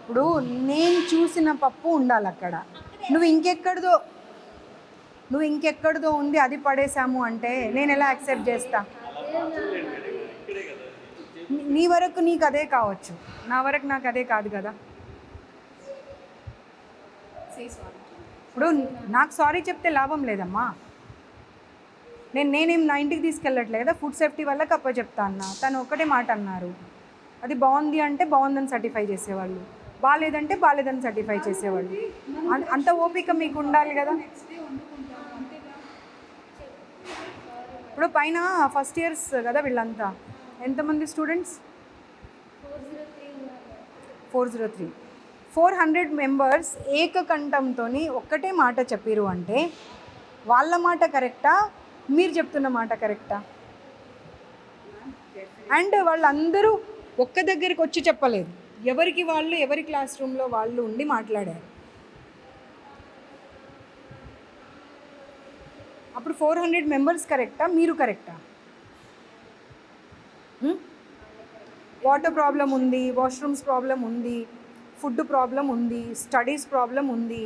ఇప్పుడు నేను చూసిన పప్పు ఉండాలి అక్కడ. నువ్వు ఇంకెక్కడిదో నువ్వు ఇంకెక్కడిదో ఉంది అది పడేసాము అంటే నేను ఎలా యాక్సెప్ట్ చేస్తా? నీ- నీ వరకు నీకు అదే కావచ్చు. నా వరకు నాకు అదే కాదు కదా. ఇప్పుడు నాకు సారీ చెప్తే లాభం లేదమ్మా. నేను నేనేం నా ఇంటికి తీసుకెళ్ళట్లేదు? కదా ఫుడ్ సేఫ్టీ వల్ల కప్ప చెప్తా అన్న. తను ఒకటే మాట అన్నారు. అది బాగుంది అంటే బాగుందని సర్టిఫై చేసేవాళ్ళు. బాగాలేదంటే బాగాలేదని సర్టిఫై చేసేవాళ్ళు. అంత ఓపిక మీకు ఉండాలి కదా? ఇప్పుడు పైన ఫస్ట్ ఇయర్స్ కదా వీళ్ళంతా? ఎంతమంది students four zero three four hundred members ఏకకంఠంతో ఒక్కటే మాట చెప్పిరు అంటే వాళ్ళ మాట కరెక్టా మీరు చెప్తున్న మాట కరెక్టా? అండ్ వాళ్ళందరూ ఒక్క దగ్గరికి వచ్చి చెప్పలేదు. ఎవరికి వాళ్ళు ఎవరి క్లాస్ రూమ్లో వాళ్ళు ఉండి మాట్లాడారు. అప్పుడు ఫోర్ హండ్రెడ్ మెంబర్స్ కరెక్టా? మీరు కరెక్టా? వాటర్ ప్రాబ్లం ఉంది వాష్రూమ్స్ ప్రాబ్లం ఉంది ఫుడ్ ప్రాబ్లం ఉంది స్టడీస్ ప్రాబ్లం ఉంది.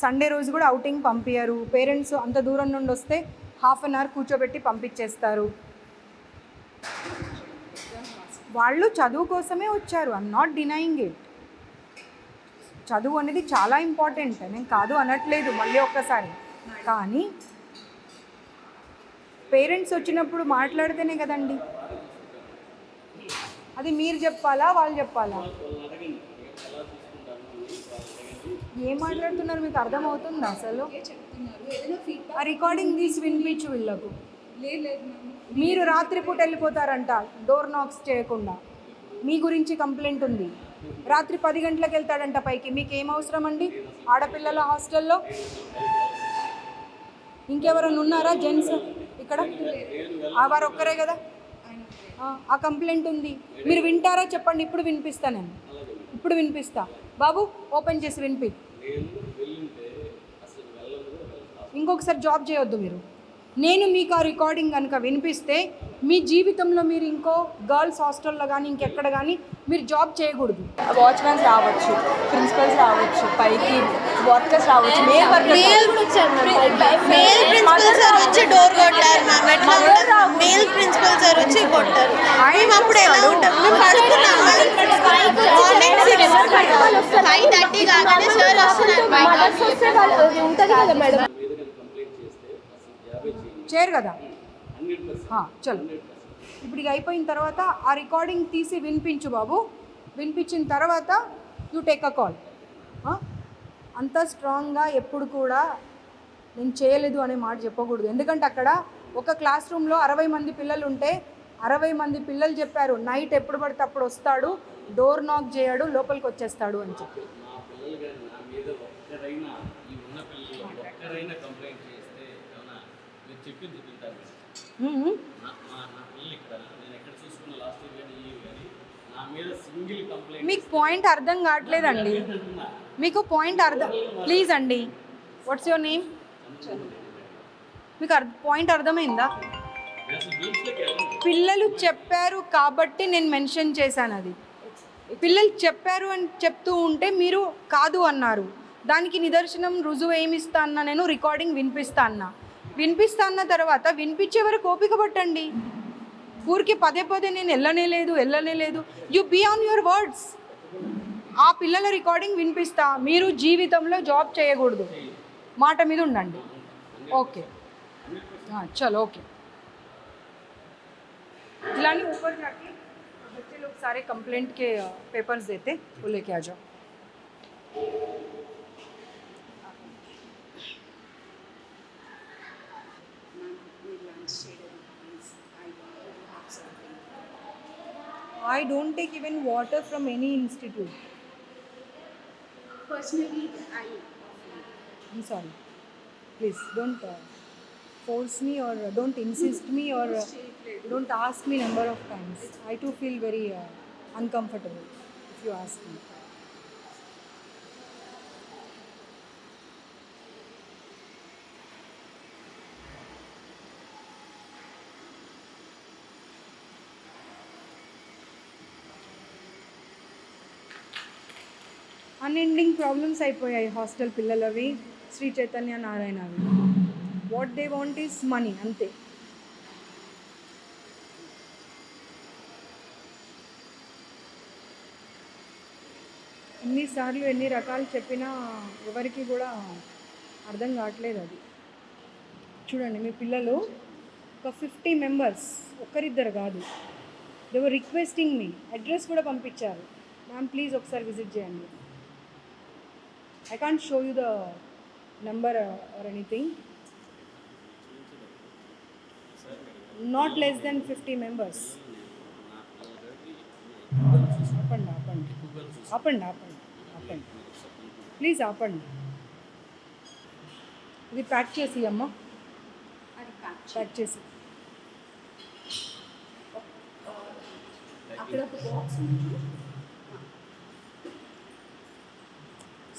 సండే రోజు కూడా అవుటింగ్ పంపించరు పేరెంట్స్ అంత దూరం నుండి వస్తే హాఫ్ అన్ అవర్ కూర్చోబెట్టి పంపించేస్తారు. వాళ్ళు చదువు కోసమే వచ్చారు. ఐమ్ నాట్ డినయింగ్ ఇట్ చదువు అనేది చాలా ఇంపార్టెంట్ నేను కాదు అనట్లేదు మళ్ళీ ఒక్కసారి. కానీ పేరెంట్స్ వచ్చినప్పుడు మాట్లాడితేనే కదండి. అది మీరు చెప్పాలా వాళ్ళు చెప్పాలా? ఏం మాట్లాడుతున్నారు? మీకు అర్థమవుతుందా అసలు? ఆ రికార్డింగ్ తీసి వినిపించు వీళ్ళకు. మీరు రాత్రిపూట వెళ్ళిపోతారంట డోర్ నాక్స్ చేయకుండా. మీ గురించి కంప్లైంట్ ఉంది. రాత్రి పది గంటలకు వెళ్తాడంట పైకి. మీకు ఏం అవసరం అండి? ఆడపిల్లల హాస్టల్లో? ఇంకెవరైనా ఉన్నారా జెంట్స్ ఇక్కడ? ఆ వారు ఒక్కరే కదా? ఆ, ఆ కంప్లైంట్ ఉంది. మీరు వింటారా? చెప్పండి. ఇప్పుడు వినిపిస్తా నేను. ఇప్పుడు వినిపిస్తా. బాబు ఓపెన్ చేసి వినిపి. ఇంకొకసారి జాబ్ చేయొద్దు మీరు. నేను మీకు ఆ రికార్డింగ్ కనుక వినిపిస్తే మీ జీవితంలో మీరు ఇంకో గర్ల్స్ హాస్టల్లో కానీ ఇంకెక్కడ కానీ మీరు జాబ్ చేయకూడదు. వాచ్మెన్స్ రావచ్చు ప్రిన్సిపల్స్ రావచ్చు పైకి వర్కర్స్ రావచ్చు male male male principal sir వచ్చి డోర్ కొట్టారు మ్యామ్ ఎట్లా ఉంటుంది మేల్ ప్రిన్సిపల్ సార్ వచ్చి కొట్టారు. మేము అప్పుడు ఎలా ఉంటాం? మేము పడుకున్నాం. మార్నింగ్ సిక్స్ ఫైవ్ థర్టీ కాగానే సార్ వస్తున్నారు బయట ఉంటుంది కదా మేడం చేయరు కదా? చలో. ఇప్పుడు ఇక అయిపోయిన తర్వాత ఆ రికార్డింగ్ తీసి వినిపించు బాబు. వినిపించిన తర్వాత యూ టేక్ అ కాల్ అంత స్ట్రాంగ్గా ఎప్పుడు కూడా నేను చేయలేదు అనే మాట చెప్పకూడదు. ఎందుకంటే అక్కడ ఒక క్లాస్ రూమ్లో అరవై మంది పిల్లలు ఉంటే అరవై మంది పిల్లలు చెప్పారు నైట్ ఎప్పుడు పడితే అప్పుడు వస్తాడు డోర్ నాక్ చేయడు లోపలికి వచ్చేస్తాడు అని చెప్పి. కంప్లైంట్ చేస్తే చెప్పింది మీకు పాయింట్ అర్థం కావట్లేదండి. మీకు పాయింట్ అర్థం ప్లీజ్ అండి. వాట్స్ యువర్ నేమ్ మీకు అర్థ పాయింట్ అర్థమైందా? పిల్లలు చెప్పారు కాబట్టి నేను మెన్షన్ చేశాను అది. పిల్లలు చెప్పారు అని చెప్తూ ఉంటే మీరు కాదు అన్నారు. దానికి నిదర్శనం రుజువు ఏమి ఇస్తా అన్నా నేను రికార్డింగ్ వినిపిస్తా అన్నా. వినిపిస్తా అన్న తర్వాత వినిపించే వరకు ఓపిక పట్టండి ఊరికి పదే పదే నేను వెళ్ళనే లేదు వెళ్ళనే లేదు you be on your words ఆ పిల్లల రికార్డింగ్ వినిపిస్తా మీరు జీవితంలో జాబ్ చేయకూడదు మాట మీద ఉండండి ఓకే हाँ, चलो ओके दिलानी ऊपर जाके बच्चे लोग सारे कंप्लेंट के पेपर्स देते वो लेके आ जाओ I don't take even water from any institute. Personally, I I'm sorry. Please don't uh, force me or uh, don't insist me or uh, don't ask me number of times. I too feel very uh, uncomfortable if you ask me. Unending problems అయిపోయాయి hostel పిల్లలవి. Sri Chaitanya నారాయణవి. What they want is money అంతే. ఎన్నిసార్లు ఎన్ని రకాలు చెప్పినా ఎవరికి కూడా అర్థం కావట్లేదు అది. చూడండి మీ పిల్లలు ఒక ఫిఫ్టీ మెంబర్స్ ఒక్కరిద్దరు కాదు. దేవర్ రిక్వెస్టింగ్ మీ అడ్రస్ కూడా పంపించారు. మ్యామ్ ప్లీజ్ ఒకసారి విజిట్ చేయండి. I can't show you the number or anything not less then fifty members ఆపండి ఆపండి ఆపండి ఆపండి ఆపండి ప్లీజ్ ఆపండి ఇది ప్యాక్ చేసి అమ్మ ప్యాక్ చేసి అక్కడ ఒక బాక్స్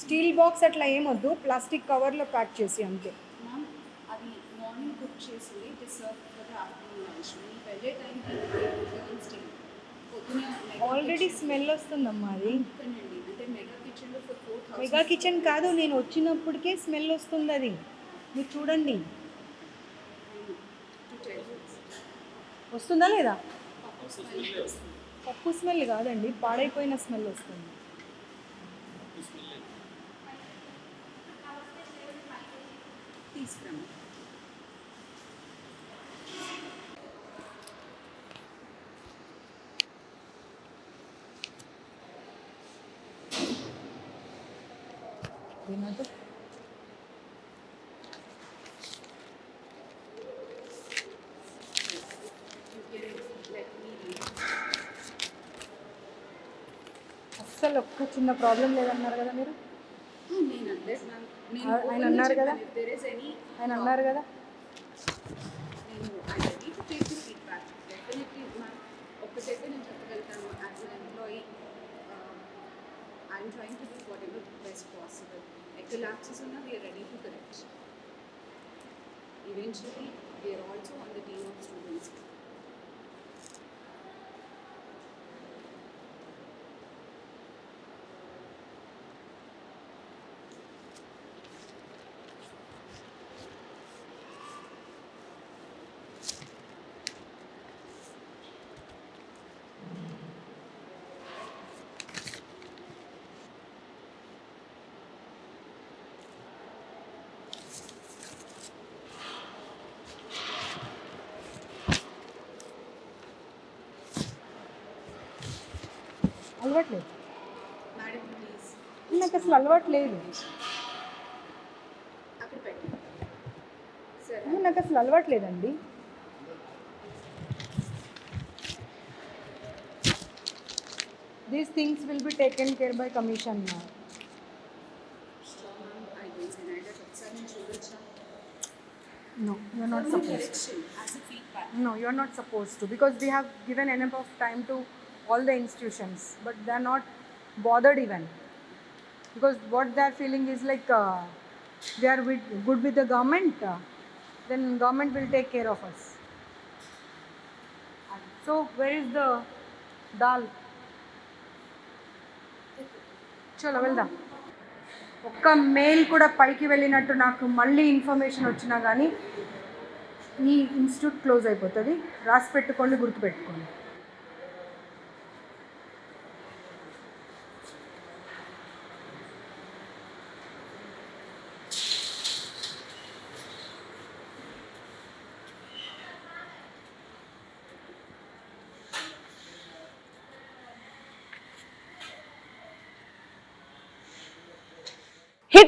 స్టీల్ బాక్స్ అట్లా ఏమొద్దు ప్లాస్టిక్ కవర్లో ప్యాక్ చేసి అంతే. అది మార్నింగ్ కుక్ చేసి ఆల్రెడీ స్మెల్ వస్తుందమ్మా అది. మెగా కిచెన్ కాదు నేను వచ్చినప్పటికే స్మెల్ వస్తుంది అది. మీరు చూడండి. వస్తుందా లేదా? పప్పు స్మెల్ కాదండి పాడైపోయిన స్మెల్ వస్తుంది. తీసుకురాము వినోద్? అస్సలు ఒక్క చిన్న ప్రాబ్లం లేదన్నారు కదా మీరు నేను అదే మ్యామ్ నేను ఆ- ఆయన అన్నారు కదా. ఆయన అన్నారు కదా. ఒక్కటైతే నేను చెప్పగలుగుతాను as an employee I'm trying to do whatever best possible ఎక్కడ ల్యాప్సెస్ ఉన్నా we're ready to correct eventually we're also on the team of students అలవాట్లేదు. మేడం ప్లీజ్ నాకు అసలు అలవాటు లేదు నాకు అసలు అలవాటు లేదండి these things will be taken care by commission suppose correction as a feedback No, you are not supposed to because we have given enough of time to all the institutions, but they're not bothered even. Because what they're feeling is like uh, they are with, good with the government, uh, then government will take care of us. So where is the dal? చలో వెళ్దాం ఒక్క mail కూడా పైకి వెళ్ళినట్టు నాకు మళ్ళీ information వచ్చినా కానీ ఈ ఇన్స్టిట్యూట్ క్లోజ్ అయిపోతుంది రాసి పెట్టుకోండి గుర్తుపెట్టుకోండి